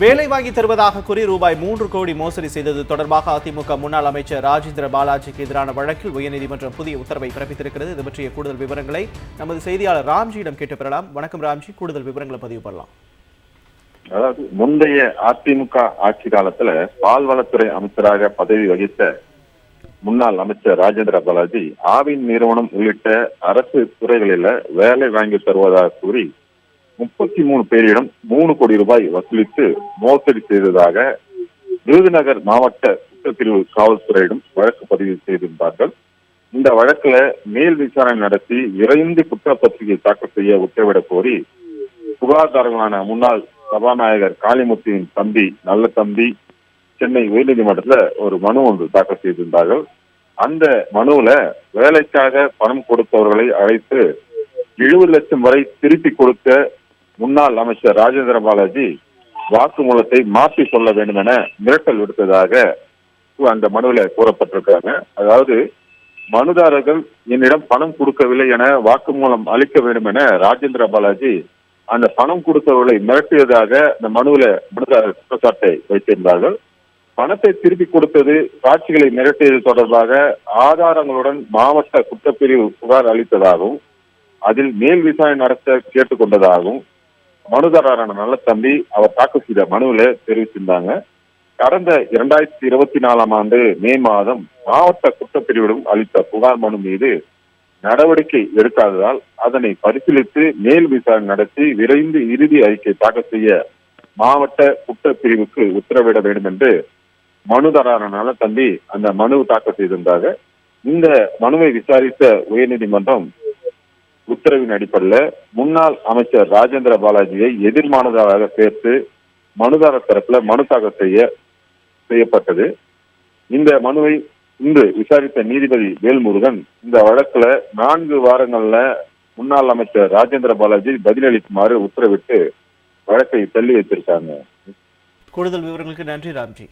வேலை வாங்கி தருவதாக கூறி ரூபாய் மூன்று கோடி மோசடி செய்தது தொடர்பாக அதிமுக முன்னாள் அமைச்சர் ராஜேந்திர பாலாஜிக்கு எதிரான வழக்கில் உயர்நீதிமன்றம் புதிய உத்தரவை பிறப்பித்திருக்கிறது. இது பற்றிய கூடுதல் விவரங்களை நமது செய்தியாளர் ராம்ஜியிடம் கேட்டு பெறலாம். வணக்கம் ராம்ஜி. கூடுதல் விவரங்களை பதிவு பண்ணலாம். அதாவது முந்தைய அதிமுக ஆட்சி காலத்துல பால்வளத்துறை அமைச்சராக பதவி வகித்த முன்னாள் அமைச்சர் ராஜேந்திர பாலாஜி ஆவின் நிறுவனம் உள்ளிட்ட அரசு துறைகளில வேலை வாங்கி தருவதாக கூறி முப்பத்தி மூணு பேரிடம் மூணு கோடி ரூபாய் வசூலித்து மோசடி செய்ததாக விருதுநகர் மாவட்ட குற்றப்பிரிவு காவல்துறையிடம் வழக்கு பதிவு செய்திருந்தார்கள். இந்த வழக்குல மேல் விசாரணை நடத்தி விரைந்து குற்றப்பத்திரிகை தாக்கல் செய்ய உத்தரவிடக் கோரி புகார்தாரர்களான முன்னாள் சபாநாயகர் காளிமுத்தியின் தம்பி நல்ல தம்பி சென்னை உயர்நீதிமன்றத்துல ஒரு மனு ஒன்று தாக்கல் செய்திருந்தார்கள். அந்த மனுவுல வேலைக்காக பணம் கொடுத்தவர்களை அழைத்து எழுபது லட்சம் வரை திருப்பி கொடுத்த முன்னாள் அமைச்சர் ராஜேந்திர பாலாஜி வாக்குமூலத்தை மாற்றி சொல்ல வேண்டும் என மிரட்டல் விடுத்ததாக அந்த மனுவில் கூறப்பட்டிருக்காங்க அதாவது மனுதாரர்கள் என்னிடம் பணம் கொடுக்கவில்லை என வாக்குமூலம் அளிக்க வேண்டும் என ராஜேந்திர பாலாஜி அந்த பணம் கொடுத்தவர்களை மிரட்டியதாக அந்த மனுவில மனுதாரர் குற்றச்சாட்டை வைத்திருந்தார்கள். பணத்தை திருப்பி கொடுத்தது சாட்சிகளை மிரட்டியது தொடர்பாக ஆதாரங்களுடன் மாவட்ட குற்றப்பிரிவு புகார் அளித்ததாகவும் அதில் மேல் விசாரணை நடத்த கேட்டுக்கொண்டதாகவும் மனுதாரரான நல்லத்தம்பி அவர் தாக்கல் செய்த மனுவில தெரிவித்திருந்தாங்க. கடந்த இரண்டாயிரத்தி இருபத்தி நாலாம் ஆண்டு மே மாதம் மாவட்ட குற்றப்பிரிவிடம் அளித்த புகார் மனு மீது நடவடிக்கை எடுக்காததால் அதனை பரிசீலித்து மேல் விசாரணை நடத்தி விரைந்து இறுதி அறிக்கை தாக்கல் செய்ய மாவட்ட குற்றப்பிரிவுக்கு உத்தரவிட வேண்டும் என்று மனுதாரரான தம்பி அந்த மனு தாக்கல் செய்திருந்தாங்க. இந்த மனுவை விசாரித்த உயர்நீதிமன்றம் உத்தரவின் அடிப்படையில் முன்னாள் அமைச்சர் ராஜேந்திர பாலாஜியை எதிர்மானதாக சேர்த்து மனுதாரர் தரப்புல மனு தாக்கல் செய்ய செய்யப்பட்டது. இந்த மனுவை இன்று விசாரித்த நீதிபதி வேல்முருகன் இந்த வழக்குல நான்கு வாரங்கள்ல முன்னாள் அமைச்சர் ராஜேந்திர பாலாஜி பதிலளிக்குமாறு உத்தரவிட்டு வழக்கை தள்ளி வைத்திருக்காங்க. கூடுதல் விவரங்களுக்கு நன்றி ராம்ஜி.